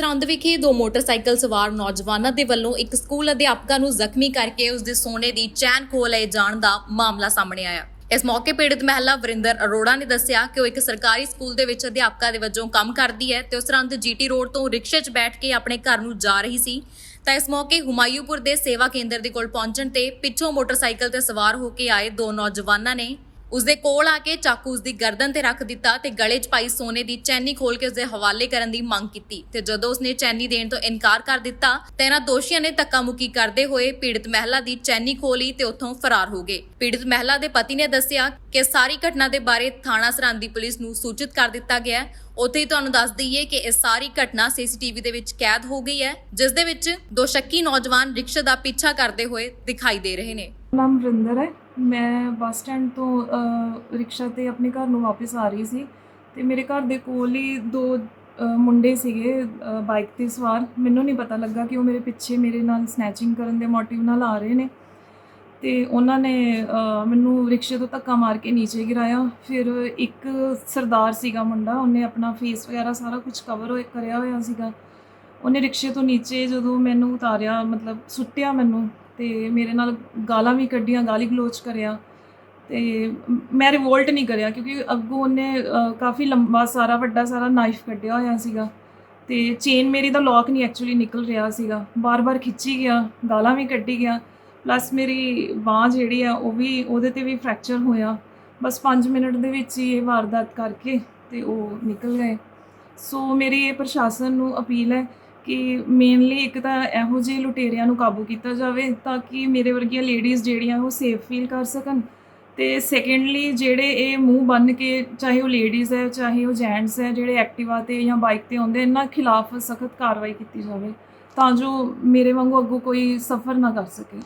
ਸਰਹੰਦ ਵਿਖੇ ਦੋ ਮੋਟਰਸਾਈਕਲ ਸਵਾਰ ਨੌਜਵਾਨਾਂ ਦੇ ਵੱਲੋਂ ਇੱਕ ਸਕੂਲ ਅਧਿਆਪਕਾ ਨੂੰ ਜ਼ਖਮੀ ਕਰਕੇ ਉਸ ਦੇ ਸੋਨੇ ਦੀ ਚੈਨ ਖੋਹ ਲਏ ਜਾਣ ਦਾ ਮਾਮਲਾ ਸਾਹਮਣੇ ਆਇਆ। ਇਸ ਮੌਕੇ ਪੀੜਤ ਮਹਿਲਾ ਵਰਿੰਦਰ ਅਰੋੜਾ ਨੇ ਦੱਸਿਆ ਕਿ ਉਹ ਇੱਕ ਸਰਕਾਰੀ ਸਕੂਲ ਦੇ ਵਿੱਚ ਅਧਿਆਪਕਾ ਦੇ ਵਜੋਂ ਕੰਮ ਕਰਦੀ ਹੈ ਤੇ ਉਹ ਸਰਹੰਦ ਜੀਟੀ ਰੋਡ ਤੋਂ ਰਿਕਸ਼ੇ 'ਚ ਬੈਠ ਕੇ ਆਪਣੇ ਘਰ ਨੂੰ ਜਾ ਰਹੀ ਸੀ। ਤਾਂ ਇਸ ਮੌਕੇ ਹੁਮਾਯੂਪੁਰ ਦੇ ਸੇਵਾ ਕੇਂਦਰ ਦੇ ਕੋਲ ਪਹੁੰਚਣ ਤੇ ਪਿੱਛੋਂ ਮੋਟਰਸਾਈਕਲ ਤੇ ਸਵਾਰ ਹੋ ਕੇ ਆਏ ਦੋ ਨੌਜਵਾਨਾਂ ਨੇ ਉਸ ਦੇ ਕੋਲ ਆ ਕੇ ਚਾਕੂ ਉਸ ਦੀ ਗਰਦਨ ਤੇ ਰੱਖ ਦਿੱਤਾ ਤੇ ਗਲੇ 'ਚ ਪਾਈ ਸੋਨੇ ਦੀ ਚੈਨੀ ਖੋਲ ਕੇ ਉਸ ਦੇ ਹਵਾਲੇ ਕਰਨ ਦੀ ਮੰਗ ਕੀਤੀ। ਤੇ ਜਦੋਂ ਉਸਨੇ ਚੈਨੀ ਦੇਣ ਤੋਂ ਇਨਕਾਰ ਕਰ ਦਿੱਤਾ, ਤਾਂ ਇਹਨਾਂ ਦੋਸ਼ੀਆਂ ਨੇ ਧੱਕਾ ਕਰਦੇ ਹੋਏ ਪੀੜਤ ਮਹਿਲਾ ਦੀ ਚੈਨੀ ਖੋਲੀ ਤੇ ਉੱਥੋਂ ਫਰਾਰ ਹੋ ਗਏ। ਪੀੜਤ ਮਹਿਲਾ ਦੇ ਪਤੀ ਨੇ ਦੱਸਿਆ ਕਿ ਸਾਰੀ ਘਟਨਾ ਦੇ ਬਾਰੇ ਥਾਣਾ ਸਰਹੰਦ ਦੀ ਪੁਲਿਸ ਨੂੰ ਸੂਚਿਤ ਕਰ ਦਿੱਤਾ ਗਿਆ ਹੈ। ਉੱਥੇ ਹੀ ਤੁਹਾਨੂੰ ਦੱਸ ਦਈਏ ਕਿ ਇਹ ਸਾਰੀ ਘਟਨਾ ਸੀਸੀਟੀਵੀ ਦੇ ਵਿੱਚ ਕੈਦ ਹੋ ਗਈ ਹੈ, ਜਿਸ ਦੇ ਵਿੱਚ ਦੋ ਸ਼ੱਕੀ ਨੌਜਵਾਨ ਰਿਕਸ਼ਾ ਦਾ ਪਿੱਛਾ ਕਰਦੇ ਹੋਏ ਦਿਖਾਈ ਦੇ ਰਹੇ ਨੇ। ਨਾਮ ਵਰਿੰਦਰ ਹੈ। ਮੈਂ ਬੱਸ ਸਟੈਂਡ ਤੋਂ ਰਿਕਸ਼ਾ ਤੇ ਆਪਣੇ ਘਰ ਨੂੰ ਵਾਪਸ ਆ ਰਹੀ ਸੀ ਤੇ ਮੇਰੇ ਘਰ ਦੇ ਕੋਲ ਹੀ ਦੋ ਮੁੰਡੇ ਸੀਗੇ ਬਾਈਕ ਤੇ ਸਵਾਰ। ਮੈਨੂੰ ਨਹੀਂ ਪਤਾ ਲੱਗਾ ਕਿ ਉਹ ਮੇਰੇ ਪਿੱਛੇ ਮੇਰੇ ਨਾਲ ਸਨੈਚਿੰਗ ਕਰਨ ਦੇ ਮੋਟਿਵ ਨਾਲ ਆ ਰਹੇ ਨੇ। ਤੇ ਉਹਨਾਂ ਨੇ ਮੈਨੂੰ ਰਿਕਸ਼ੇ ਤੋਂ ਧੱਕਾ ਮਾਰ ਕੇ ਨੀਚੇ ਗਿਰਾਇਆ। ਫਿਰ ਇੱਕ ਸਰਦਾਰ ਸੀਗਾ ਮੁੰਡਾ, ਉਹਨੇ ਆਪਣਾ ਫੇਸ ਵਗੈਰਾ ਸਾਰਾ ਕੁਝ ਕਵਰ ਹੋਇਆ ਕਰਿਆ ਹੋਇਆ ਸੀਗਾ। ਉਹਨੇ ਰਿਕਸ਼ੇ ਤੋਂ ਨੀਚੇ ਜਦੋਂ ਮੈਨੂੰ ਉਤਾਰਿਆ, ਮਤਲਬ ਸੁੱਟਿਆ ਮੈਨੂੰ ਤੇ ਮੇਰੇ ਨਾਲ ਗਾਲਾਂ ਵੀ ਕੱਢੀਆਂ, ਗਾਲੀ ਗਲੋਚ ਕਰਿਆ ਤੇ ਮੈਂ ਰਿਵੋਲਟ ਨਹੀਂ ਕਰਿਆ ਕਿਉਂਕਿ ਅੱਗੋਂ ਉਹਨੇ ਕਾਫੀ ਲੰਬਾ ਸਾਰਾ, ਵੱਡਾ ਸਾਰਾ ਨਾਈਫ ਕੱਢਿਆ ਹੋਇਆ ਸੀਗਾ ਤੇ ਚੇਨ ਮੇਰੀ ਦਾ ਲੌਕ ਨਹੀਂ ਐਕਚੁਅਲੀ ਨਿਕਲ ਰਿਹਾ ਸੀਗਾ। ਬਾਰ-ਬਾਰ ਖਿੱਚੀ ਗਿਆ, ਗਾਲਾਂ ਵੀ ਕੱਢੀ ਗਿਆ ਪਲੱਸ ਮੇਰੀ ਬਾਹ ਜਿਹੜੀ ਆ ਉਹ ਵੀ, ਉਹਦੇ ਤੇ ਵੀ ਫ੍ਰੈਕਚਰ ਹੋਇਆ। ਬਸ 5 ਮਿੰਟ ਦੇ ਵਿੱਚ ਹੀ ਇਹ ਵਾਰਦਾਤ ਕਰਕੇ ਤੇ ਉਹ ਨਿਕਲ ਗਏ। ਸੋ ਮੇਰੀ ਇਹ ਪ੍ਰਸ਼ਾਸਨ ਨੂੰ ਅਪੀਲ ਹੈ ਕਿ ਮੇਨਲੀ ਇੱਕ ਤਾਂ ਇਹੋ ਜਿਹੇ ਲੁਟੇਰਿਆਂ ਨੂੰ ਕਾਬੂ ਕੀਤਾ ਜਾਵੇ ਤਾਂ ਕਿ ਮੇਰੇ ਵਰਗੀਆਂ ਲੇਡੀਜ਼ ਜਿਹੜੀਆਂ ਉਹ ਸੇਫ ਫੀਲ ਕਰ ਸਕਣ। ਤੇ ਸੈਕੰਡਲੀ ਜਿਹੜੇ ਇਹ ਮੂੰਹ ਬੰਨ ਕੇ ਚਾਹੇ ਉਹ ਲੇਡੀਜ਼ ਹੈ, ਚਾਹੇ ਉਹ ਜੈਂਟਸ ਹੈ, ਜਿਹੜੇ ਐਕਟਿਵਾ ਤੇ ਜਾਂ ਬਾਈਕ ਤੇ ਆਉਂਦੇ, ਇਹਨਾਂ ਖਿਲਾਫ ਸਖਤ ਕਾਰਵਾਈ ਕੀਤੀ ਜਾਵੇ ਤਾਂ ਜੋ ਮੇਰੇ ਵਾਂਗੂ ਅੱਗੋਂ ਕੋਈ ਸਫਰ ਨਾ ਕਰ ਸਕੇ।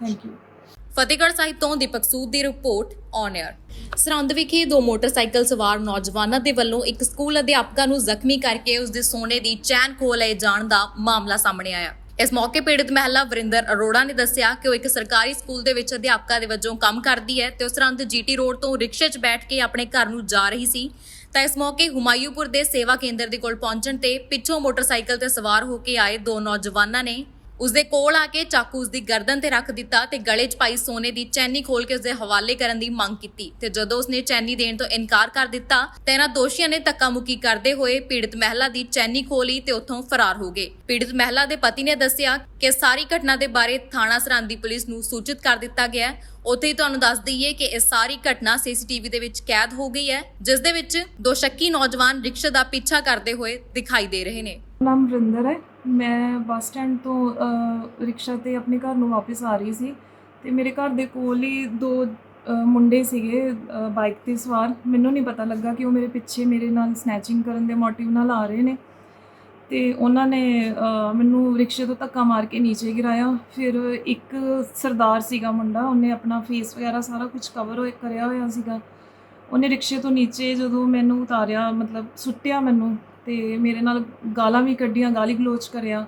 ਥੈਂਕ ਯੂ ਫਤਿਹਗੜ੍ਹ ਸਾਹਿਬ ਤੋਂ ਦੀਪਕ ਸੂਦ ਦੀ ਰਿਪੋਰਟ ਔਨ 에ਅਰ ਸਰਹੰਦ ਵਿਖੇ ਦੋ ਮੋਟਰਸਾਈਕਲ ਸਵਾਰ ਨੌਜਵਾਨਾਂ ਦੇ ਵੱਲੋਂ ਇੱਕ ਸਕੂਲ ਅਧਿਆਪਕਾ ਨੂੰ ਜ਼ਖਮੀ ਕਰਕੇ ਉਸ ਦੇ ਸੋਨੇ ਦੀ ਚੈਨ ਖੋਹ ਲਏ ਜਾਣ ਦਾ ਮਾਮਲਾ ਸਾਹਮਣੇ ਆਇਆ। ਇਸ ਮੌਕੇ ਪੀੜਤ ਮਹਿਲਾ ਵਰਿੰਦਰ ਅਰੋੜਾ ਨੇ ਦੱਸਿਆ ਕਿ ਉਹ ਇੱਕ ਸਰਕਾਰੀ ਸਕੂਲ ਦੇ ਵਿੱਚ ਅਧਿਆਪਕਾ ਦੇ ਵਜੋਂ ਕੰਮ ਕਰਦੀ ਹੈ ਤੇ ਉਸ ਸਰਹੰਦ ਜੀਟੀ ਰੋਡ ਤੋਂ ਰਿਕਸ਼ੇ 'ਚ ਬੈਠ ਕੇ ਆਪਣੇ ਘਰ ਨੂੰ ਜਾ ਰਹੀ ਸੀ। ਤਾਂ ਇਸ ਮੌਕੇ ਹੁਮਾਯੂਪੁਰ ਦੇ ਸੇਵਾ ਕੇਂਦਰ ਦੇ ਕੋਲ ਪਹੁੰਚਣ ਤੇ ਪਿੱਛੋਂ ਮੋਟਰਸਾਈਕਲ ਤੇ ਸਵਾਰ ਹੋ ਕੇ ਆਏ ਦੋ ਨੌਜਵਾਨਾਂ ਨੇ ਉਸ ਕੋਲ ਆ ਕੇ ਚਾਕੂ ਉਸਦੀ ਗਰਦਨ ਤੇ ਰੱਖ ਦਿੱਤਾ ਤੇ ਗਲੇ 'ਚ ਪਾਈ ਸੋਨੇ ਦੀ ਚੈਨੀ ਖੋਲ ਕੇ ਉਸ ਹਵਾਲੇ ਕਰਨ ਦੀ ਮੰਗ ਕੀਤੀ। ਤੇ ਜਦੋਂ ਉਸਨੇ ਚੈਨੀ ਦੇਣ ਤੋਂ ਇਨਕਾਰ ਕਰ ਦਿੱਤਾ, ਤਾਂ ਇਹਨਾਂ ਦੋਸ਼ੀਆਂ ਨੇ ਧੱਕਾ ਕਰਦੇ ਹੋਏ ਪੀੜਤ ਮਹਿਲਾ ਦੀ ਚੈਨੀ ਖੋਲੀ ਤੇ ਉੱਥੋਂ ਫਰਾਰ ਹੋ ਗਏ। ਪੀੜਤ ਮਹਿਲਾ ਦੇ ਪਤੀ ਨੇ ਦੱਸਿਆ ਕਿ ਸਾਰੀ ਘਟਨਾ ਦੇ ਬਾਰੇ ਥਾਣਾ ਸਰਹੰਦ ਦੀ ਪੁਲਿਸ ਨੂੰ ਸੂਚਿਤ ਕਰ ਦਿੱਤਾ ਗਿਆ ਹੈ। ਉੱਥੇ ਹੀ ਤੁਹਾਨੂੰ ਦੱਸ ਦਈਏ ਕਿ ਇਹ ਸਾਰੀ ਘਟਨਾ ਸੀਸੀਟੀਵੀ ਦੇ ਵਿੱਚ ਕੈਦ ਹੋ ਗਈ ਹੈ, ਜਿਸ ਦੇ ਵਿੱਚ ਦੋ ਸ਼ੱਕੀ ਨੌਜਵਾਨ ਰਿਕਸ਼ਾ ਦਾ ਪਿੱਛਾ ਕਰਦੇ ਹੋਏ ਦਿਖਾਈ ਦੇ ਰਹੇ ਨੇ। ਨਾਮ ਵਰਿੰਦਰ ਹੈ। ਮੈਂ ਬੱਸ ਸਟੈਂਡ ਤੋਂ ਰਿਕਸ਼ਾ ਤੇ ਆਪਣੇ ਘਰ ਨੂੰ ਵਾਪਸ ਆ ਰਹੀ ਸੀ ਤੇ ਮੇਰੇ ਘਰ ਦੇ ਕੋਲ ਹੀ ਦੋ ਮੁੰਡੇ ਸੀਗੇ ਬਾਈਕ ਤੇ ਸਵਾਰ। ਮੈਨੂੰ ਨਹੀਂ ਪਤਾ ਲੱਗਾ ਕਿ ਉਹ ਮੇਰੇ ਪਿੱਛੇ ਮੇਰੇ ਨਾਲ ਸਨੈਚਿੰਗ ਕਰਨ ਦੇ ਮੋਟਿਵ ਨਾਲ ਆ ਰਹੇ ਨੇ। ਤੇ ਉਹਨਾਂ ਨੇ ਮੈਨੂੰ ਰਿਕਸ਼ੇ ਤੋਂ ਧੱਕਾ ਮਾਰ ਕੇ ਨੀਚੇ ਗਿਰਾਇਆ। ਫਿਰ ਇੱਕ ਸਰਦਾਰ ਸੀਗਾ ਮੁੰਡਾ, ਉਹਨੇ ਆਪਣਾ ਫੇਸ ਵਗੈਰਾ ਸਾਰਾ ਕੁਝ ਕਵਰ ਹੋਇਆ ਕਰਿਆ ਹੋਇਆ ਸੀਗਾ। ਉਹਨੇ ਰਿਕਸ਼ੇ ਤੋਂ ਨੀਚੇ ਜਦੋਂ ਮੈਨੂੰ ਉਤਾਰਿਆ, ਮਤਲਬ ਸੁੱਟਿਆ ਮੈਨੂੰ ਤੇ ਮੇਰੇ ਨਾਲ ਗਾਲਾਂ ਵੀ ਕੱਢੀਆਂ, ਗਾਲੀ ਗਲੋਚ ਕਰਿਆ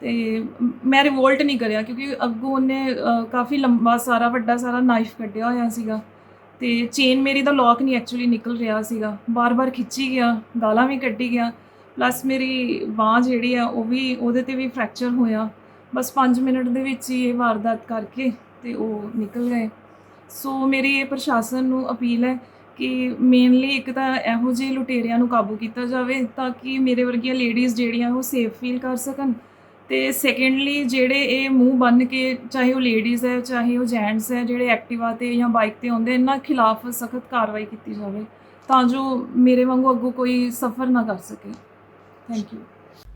ਤੇ ਮੈਂ ਰਿਵੋਲਟ ਨਹੀਂ ਕਰਿਆ ਕਿਉਂਕਿ ਅੱਗੋਂ ਉਹਨੇ ਕਾਫੀ ਲੰਬਾ ਸਾਰਾ, ਵੱਡਾ ਸਾਰਾ ਨਾਈਫ ਕੱਢਿਆ ਹੋਇਆ ਸੀਗਾ ਤੇ ਚੇਨ ਮੇਰੀ ਦਾ ਲੌਕ ਨਹੀਂ ਐਕਚੁਅਲੀ ਨਿਕਲ ਰਿਹਾ ਸੀਗਾ। ਬਾਰ-ਬਾਰ ਖਿੱਚੀ ਗਿਆ, ਗਾਲਾਂ ਵੀ ਕੱਢੀ ਗਿਆ ਪਲੱਸ ਮੇਰੀ ਬਾਹ ਜਿਹੜੀ ਆ ਉਹ ਵੀ ਉਹਦੇ ਤੇ ਵੀ ਫ੍ਰੈਕਚਰ ਹੋਇਆ। ਬਸ 5 ਮਿੰਟ ਦੇ ਵਿੱਚ ਹੀ ਇਹ ਵਾਰਦਾਤ ਕਰਕੇ ਤੇ ਉਹ ਨਿਕਲ ਗਏ। ਸੋ ਮੇਰੀ ਇਹ ਪ੍ਰਸ਼ਾਸਨ ਨੂੰ ਅਪੀਲ ਹੈ ਕਿ ਮੇਨਲੀ ਇੱਕ ਤਾਂ ਇਹੋ ਜਿਹੇ ਲੁਟੇਰਿਆਂ ਨੂੰ ਕਾਬੂ ਕੀਤਾ ਜਾਵੇ ਤਾਂ ਕਿ ਮੇਰੇ ਵਰਗੀਆਂ ਲੇਡੀਜ਼ ਜਿਹੜੀਆਂ ਉਹ ਸੇਫ ਫੀਲ ਕਰ ਸਕਣ। ਤੇ ਸੈਕੰਡਲੀ ਜਿਹੜੇ ਇਹ ਮੂੰਹ ਬੰਨ ਕੇ ਚਾਹੇ ਉਹ ਲੇਡੀਜ਼ ਹੈ, ਚਾਹੇ ਉਹ ਜੈਂਟਸ ਹੈ, ਜਿਹੜੇ ਐਕਟਿਵਾ ਤੇ ਜਾਂ ਬਾਈਕ ਤੇ ਆਉਂਦੇ, ਇਹਨਾਂ ਖਿਲਾਫ ਸਖਤ ਕਾਰਵਾਈ ਕੀਤੀ ਜਾਵੇ ਤਾਂ ਜੋ ਮੇਰੇ ਵਾਂਗੂ ਅੱਗੋਂ ਕੋਈ ਸਫਰ ਨਾ ਕਰ ਸਕੇ। ਥੈਂਕ ਯੂ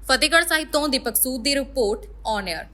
ਫਤਿਹਗੜ੍ਹ ਸਾਹਿਬ ਤੋਂ ਦੀਪਕ ਸੂਦ ਦੀ ਰਿਪੋਰਟ ਔਨ 에ਅਰ